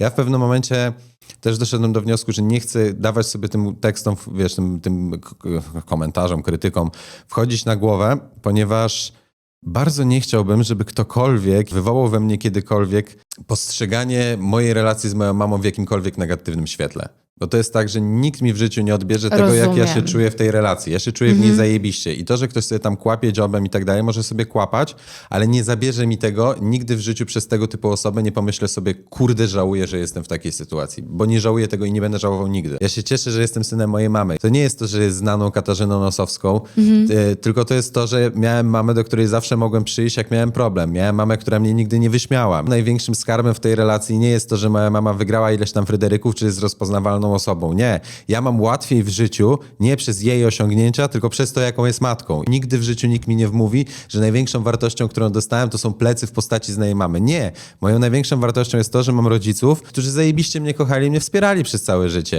Ja w pewnym momencie też doszedłem do wniosku, że nie chcę dawać sobie tym tekstom, wiesz, tym, tym komentarzom, krytykom wchodzić na głowę, ponieważ bardzo nie chciałbym, żeby ktokolwiek wywołał we mnie kiedykolwiek postrzeganie mojej relacji z moją mamą w jakimkolwiek negatywnym świetle. Bo to jest tak, że nikt mi w życiu nie odbierze tego, jak ja się Rozumiem. czuję w tej relacji. Ja się czuję w niej zajebiście. I to, że ktoś sobie tam kłapie dziobem i tak dalej, może sobie kłapać, ale nie zabierze mi tego. Nigdy w życiu przez tego typu osobę nie pomyślę sobie, kurde, żałuję, że jestem w takiej sytuacji. Bo nie żałuję tego i nie będę żałował nigdy. Ja się cieszę, że jestem synem mojej mamy. To nie jest to, że jest znaną Katarzyną Nosowską, e, tylko to jest to, że miałem mamę, do której zawsze mogłem przyjść, jak miałem problem. Miałem mamę, która mnie nigdy nie wyśmiała. Największym skarbem w tej relacji nie jest to, że moja mama wygrała ileś tam Fryderyków, czy jest rozpoznawalną osobą. Nie. Ja mam łatwiej w życiu, nie przez jej osiągnięcia, tylko przez to, jaką jest matką. Nigdy w życiu nikt mi nie wmówi, że największą wartością, którą dostałem, to są plecy w postaci znajomej mamy. Nie. Moją największą wartością jest to, że mam rodziców, którzy zajebiście mnie kochali i mnie wspierali przez całe życie.